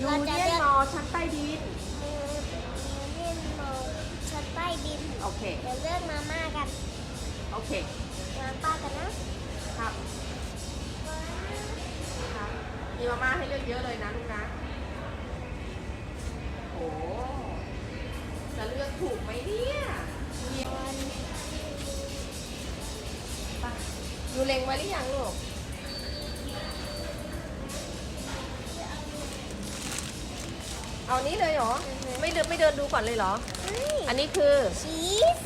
ยูเราจะเนียนเลือกมอชั้นใต้ดิน ยูเนียนมอลชั้นใต้ดิน โอเค เดี๋ยวเลือกมาม่ากัน โอเค มาป้ากันนะ ครับครับมีมาม่าให้เลือกเยอะเลยนะลูกนะ โอ้จะเลือกถูกไหมเนี่ยมีไปยูเล็งไว้หรือยังลูก เอานี้เลยเหรอ ไม่เดินไม่เดินดูก่อนเลยเหรอ อันนี้คือ ชีส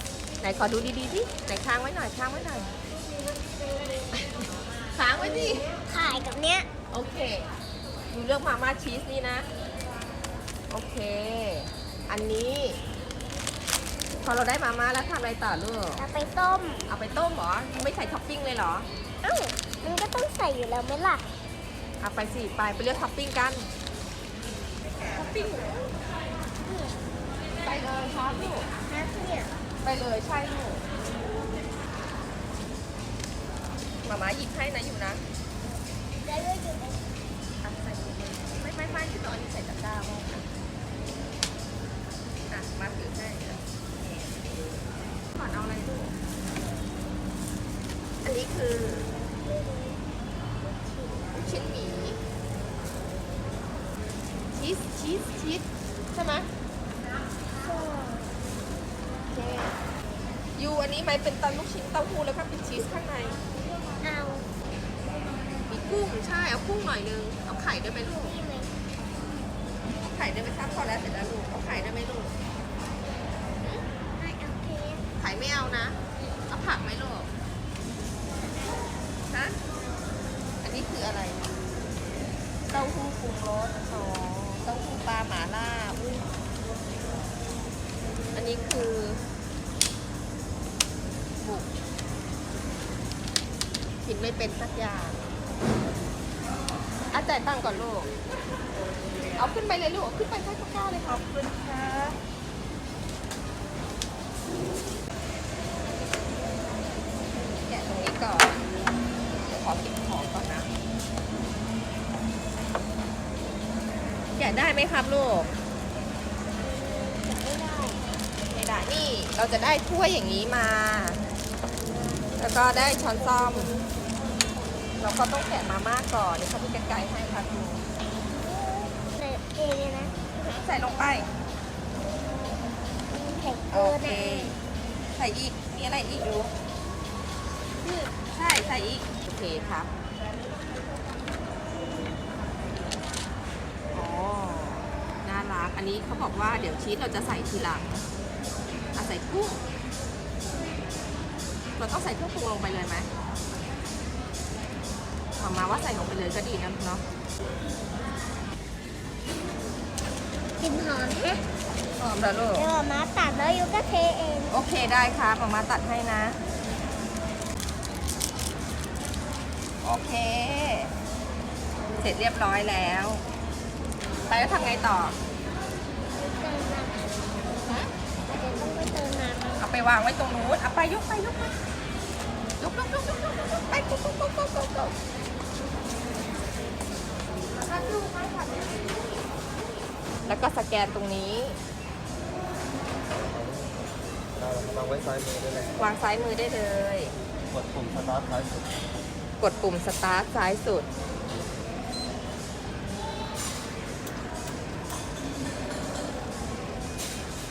ไหนขอดูดีๆสิไหนค้างไว้หน่อยค้างไว้หน่อยค้างไว้สิถ่ายกับเนี้ยโอเคดูเลือกมาม่าชีสนี่นะ โอเค อันนี้ พอเราได้มาม่าแล้วทำอะไรต่อลูกเอาไปต้มเอาไปต้มเหรอไม่ใส่ท็อปปิ้งเลยเหรอ เอ้ามันก็ต้องใส่อยู่แล้วไหมล่ะเอาไปสิไปไปเลือกท็อปปิ้งกันท็อ ปิ้งไปเลยครับลูกนะเนี่ยไปเลยใช่ลูกมาม่าหยิบให้นะอยู่นะได้ด้วยอยู่ในอะใส่ถุงมือไม่ไม่ไม่ที่ตอนนี้ใส่ตะกร้าบ้างอะอะมาถือให้อะก่อนเอาอะไรลูกอันนี้คือลูกชิ้นหมีชีสชีสชีสใช่ไหมโอเค ยูอันนี้ไม่เป็นตันลูกชิ้นเต้าหู้แล้วก็เป็นชีสข้างใน เอามีกุ้งใช่ เอากุ้งหน่อยนึง เอาไข่ด้วยไหมลูกที่ไหมไข่ได้ไหมครับพอแล้วเสร็จแล้วลูก เอาไข่ได้ไหมลูก ไม่เอาเค้กไข่ไม่เอานะ เอาผักไหมลูก ฮะ อันนี้คืออะไร เต้าหู้ปรุงรสอ๋อเต้าหู้ปลาหมาล่าอุ้ยอันนี้คือ ไม่เป็นสักอย่างอาจ่ายตังค์ก่อนลูก เอาขึ้นไปเลยลูกเอาขึ้นไปใต้ตะกร้าเลยขอบคุณค่ะแกะตรงนี้ก่อนเดี๋ยวขอเก็บของก่อนนะ แกะได้ไหมครับลูก ไม่ได้ไม่ได้นี่เราจะได้ถ้วยอย่างนี้มา แล้วก็ได้ช้อนซ่อม เราก็ต้องแกะมาม่าก่อนเดี๋ยวเขามีกรรไกรให้ครับดูใส่เอเลยนะใส่ลงไปแข็งโอเกินเค นะใส่อีก มีอะไรอีกดูนี่ใช่ ใส่อีก โอเคครับอ๋อน่ารัก อันนี้เขาบอกว่าเดี๋ยวชีสเราจะใส่ทีหลังอะใส่กุ้งเราต้องใส่เครื่องปรุงลงไปเลยไหมห มามาว่าใส่ลงไปเลยก็ดีนะเนาะกลินหอมแฮะหอมแล้วลูกเดี๋ยวมาตัดแล้วยูก็เทเอง โอเคได้ครับมามาตัดให้นะ โอเค เสร็จเรียบร้อยแล้ว ไปแล้วทำไงต่อเติมน้ำฮะอาจจะต้องไปเติมน้ำเอาไปวางไว้ตรงนู้นเอาไปยกไปยกไปยกยกยกยกยกยกไปปุ๊บปุ๊บปุ๊บปุ๊บปุ๊บ แล้วก็สแกนตรงนี้เราวางไว้ซ้ายมือได้เลยวางซ้ายมือได้เลย กดปุ่มสตาร์ทซ้ายสุดกดปุ่มสตาร์ทซ้ายสุด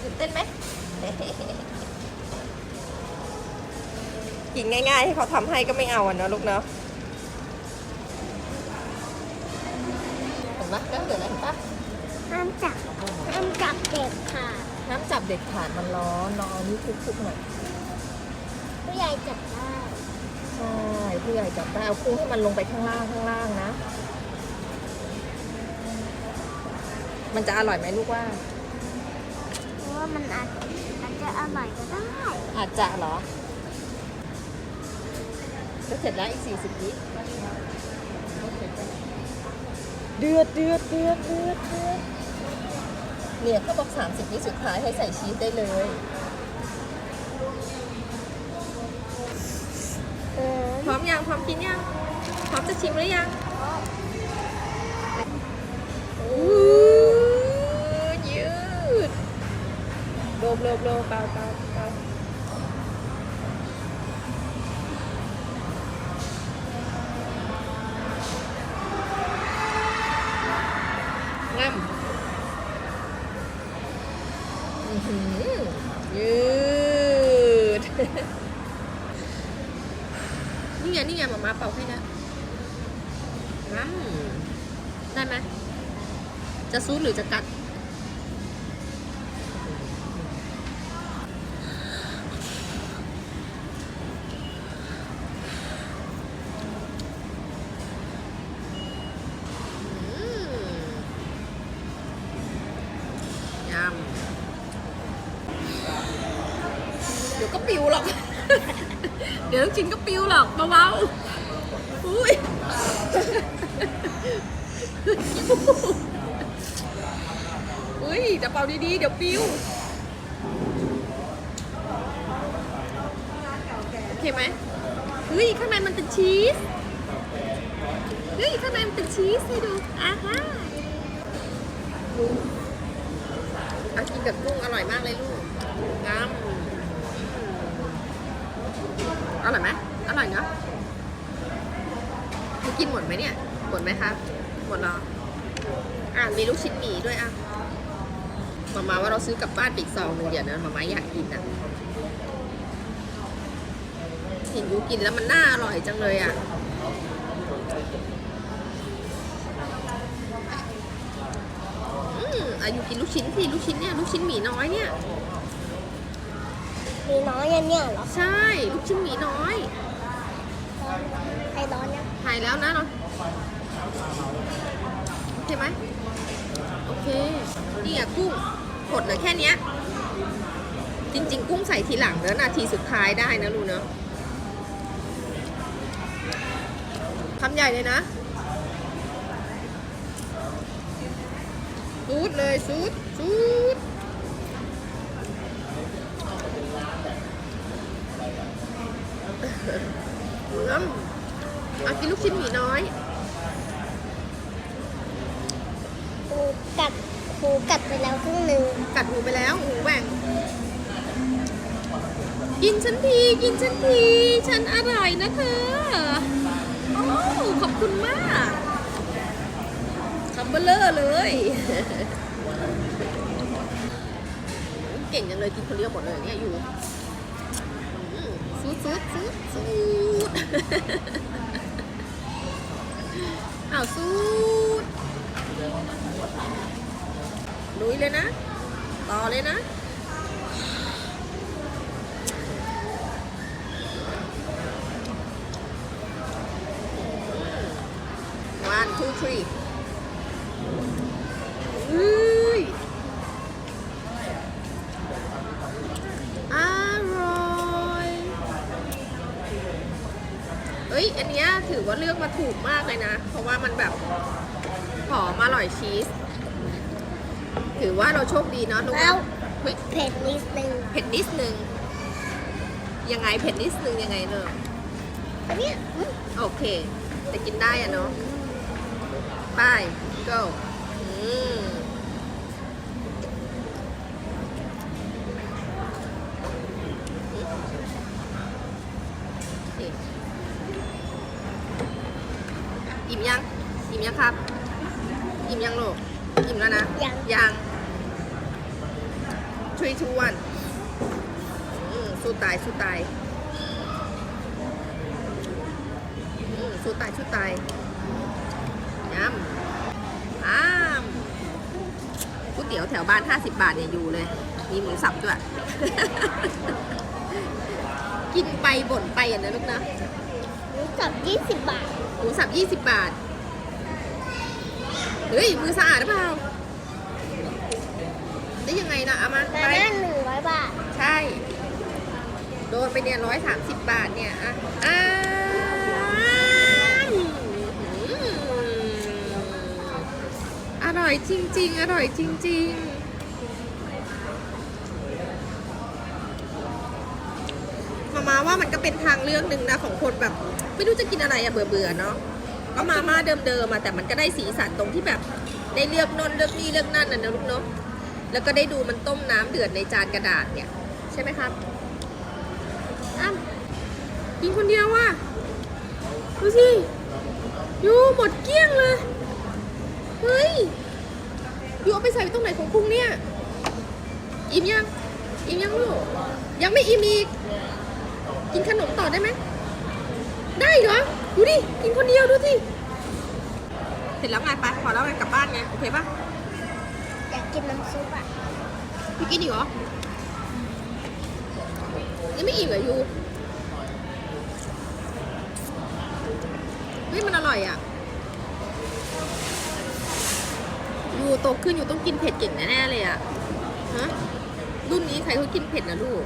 ตื่นเต้นไหม กินง่ายๆ ให้เขาทำให้ก็ไม่เอาอะเนอะลูกเนาะเห็นไหมเริ่มเดือดแล้วเห็นปะ ห้ามจับห้ามจับเด็กค่ะ น้ำจับเด็ดขาดมันร้อนลองเอานิ้วคลุกๆหน่อย ผู้ใหญ่จับได้ใช่ผู้ใหญ่จับได้เอากุ้งให้มันลงไปข้างล่างข้างล่างนะ มันจะอร่อยไหมลูกว่า เพราะว่ามันอาจอาจจะอร่อยก็ได้ อาจจะเหรอ จะเสร็จแล้วอีก 40วิเดือดเดือดเดือดเดือดเดือด เนี่ยเขาบอก 30วิสุดท้ายให้ใส่ชีสได้เลยพร้อมยังพร้อมกินยังพร้อมจะชิมหรือยังยืดโลบโลบโลบเปล่าเปล่า จะซูดหรือจะกัด ยำ เดี๋ยวก็ปิวหรอก เดี๋ยวต้องชินก็ปิวหรอกเบาๆอุ้ย อุ้ยจะเป่าดีๆ เดี๋ยวปิวโอเคไหมเฮ้ย ข้างในมันเป็นชีส เฮ้ย ข้างในมันเป็นชีสให้ดูอ่าฮะดูเอากินกับกุ้งอร่อยมากเลยลูกงามอร่อยไหมอร่อยเนาะกินหมดไหมเนี่ย หมดไหมครับ หมดเหรออ่ามีลูกชิ้นหมี่ด้วยอะ มามาว่าเราซื้อกลับบ้านไปอีกซองหนึงเดี๋ยวนะมามาอยากกินอะเห็นยูกินแล้วมันน่าอร่อยจังเลยอะอืมอายุกินลูกชิ้นสิลูกชิ้นเนี่ยลูกชิ้นหมีน้อยเนี่ยมีน้อยอย่างเนี่ยเหรอใช่ ลูกชิ้นหมีน้อยใครร้อนยังถ่ายแล้วนะเนาะโอเคไหมโอเคนี่อะกุ้ง กดเหลือแค่เนี้ย จริง ๆ กุ้งใส่ทีหลังแล้วนาทีสุดท้ายได้นะลูกเนาะคำใหญ่เลยนะซูดเลยซูดซูดน้ำเอากินลูกชิ้นหมีน้อย กัด หูกัดไปแล้วครึ่งหนึ่งกัดหูไปแล้วหูแหว่ง กินฉันทีกินฉันทีฉันอร่อยนะเธอโอ้ขอบคุณมากคำเบลเลอร์เลย เก่งจังเลยกินคนเดียวหมดเลยเนี่ยอยู่ซูดซูดซูดซูดอ้าวซูด ลุยเลยนะ ต่อเลยนะ one two three อุ้ยอร่อยเอ้ย อันเนี้ยถือว่าเลือกมาถูกมากเลยนะ เพราะว่ามันแบบหอมอร่อยชีส ถือว่าเราโชคดีเนาะลูกแล้วเฮ้ยเผ็ดนิดนึงเผ็ดนิดนึงยังไงเผ็ดนิดนึงยังไงเนอะอันเนี้ยอืมโอเค แต่กินได้อะเนาะไป go อืมโอเคอิ่มยัง อิ่มยังครับ อิ่มยังลูก อิ่มแล้วนะ ยัง ยัง three two one อืมสู้ตาย สู้ตายอืมสู้ตาย สู้ตายยำอ้ามก๋วยเตี๋ยวแถวบ้าน 50 บาทเนี่ยอยู่เลย มีหมูสับด้วย กินไปบ่นไปอะนะลูกนะ หมูสับยี่สิบบาท หมูสับ20บาท เฮ้ย มือสะอาดหรือเปล่า ได้ยังไงล่ะเอามาแต่ไปนั่นหนึ่งร้อยบาทใช่ โดนไปเนี่ยร้อยสามสิบบาทเนี่ยอะอ้ามอืมอร่อยจริง ๆ อร่อยจริง ๆมามาว่ามันก็เป็นทางเลือกหนึ่งนะของคนแบบ ไม่รู้จะกินอะไรอะเบื่อๆเนาะก็มาม่าเดิมๆมาแต่มันก็ได้สีสันตรงที่แบบ ได้เลือกนนเลือกนี่เลือกนั่นน่ะนะลูกเนาะ แล้วก็ได้ดูมันต้มน้ำเดือดในจานกระดาษเนี่ย ใช่ไหมครับอ้ำกินคนเดียวว่ะดูสิยูหมดเกลี้ยงเลย เฮ้ยยูเอาไปใส่ไว้ตรงไหนของพุงเนี่ย อิ่มยัง อิ่มยังลูก ยังไม่อิ่มอีก กินขนมต่อได้ไหม ได้เหรอ ดูดิ กินคนเดียวดูสิ เสร็จแล้วไงไป พอแล้วไงกลับบ้านไง โอเคปะ กกินน้ำซุปอะพี่กินอีกเหรอยังไม่อิ่มเหรอยูเฮ้ยมันอร่อยอะยูโตขึ้นยูต้องกินเผ็ดเก่งแน่ๆเลยอะฮะรุ่นนี้ใครเขากินเผ็ดนะลูก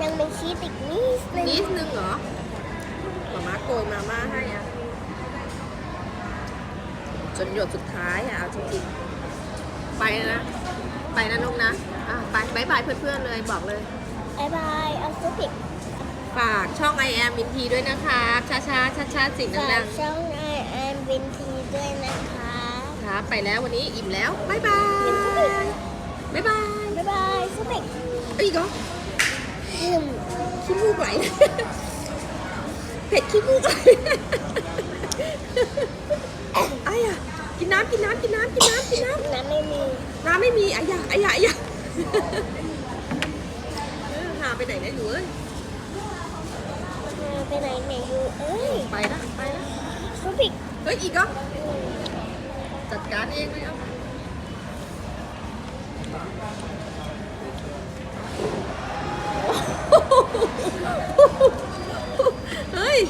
ยังมีชีสอีกนิดนึงนิดนึงเหรอหมาม่า โกยมาม่าให้อะ จนหยดสุดท้ายอะเอาจริงๆไปนะ ไปนะนุ๊กนะ อะ ไปบายบายเพื่อนๆเลยบอกเลย บายบายเอาซุปอีกฝากช่อง I am มินทีด้วยนะครับช้าช้าช้าช้าๆเสิ่งฝาดักงช่องไอแอนวินทีด้วยนะคะๆครับไปแล้ววันนี้อิ่มแล้วบายบายบ๊ายบายบายบายซุปอีกเอ้ยอีกเหรออืมขี้มูกไหลเผ็ดขี้มูกไหลไอ้อะกินน้ำกินน้ำกินน้ำกินน้ำกินน้ำน้ำไม่มีน้ำไม่มีอายะอายะอายะเออหาไปไหนนะอยู่เอ้ยเออไปไหนไหนอยู่เอ้ยไปละไปละซุปอีกเฮ้ยอีกเหรอจัดการเองเลยเอา ย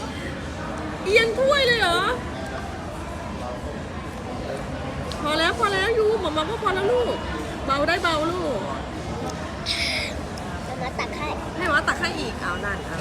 เอียงถ้วยเลยเหรอ พอแล้วพอแล้วยูหมอมาก็พอแล้วลูก เบาได้เบาลูกจะมาตักให้ ให้หมอตักให้อีกเอานั่นเอา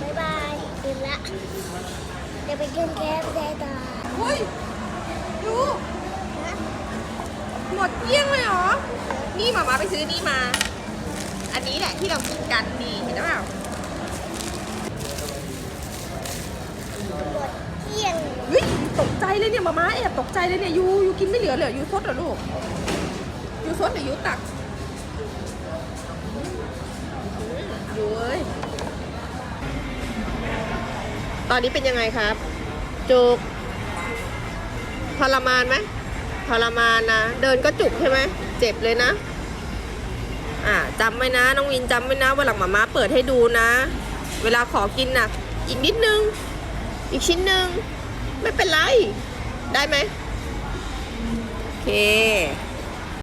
บายบายอิ่มละเดี๋ยวไปกินแคฟได้ต่อเฮ้ยดูหมดเกลี้ยงเลยเหรอ นี่หมามาไปซื้อนี่มา อันนี้แหละที่เรากินกันนี่เห็นหรือเปล่าหมดเกลี้ยงเฮ้ยตกใจเลยเนี่ยหมาม้าแอบตกใจเลยเนี่ยยูยูกินไม่เหลือเลยเหรอยูซดเหรอลูกยูซดหรือยูตักอืม ยูเอ้ย ตอนนี้เป็นยังไงครับ จุก ทรมานไหมทรมานนะ เดินก็จุกใช่ไหม เจ็บเลยนะ อ่าจำไว้นะ น้องวินจำไว้นะวันหลังหมาม้าเปิดให้ดูนะ เวลาขอกินน่ะ อีกนิดนึง อีกชิ้นหนึ่ง ไม่เป็นไร ได้ไหม โอเค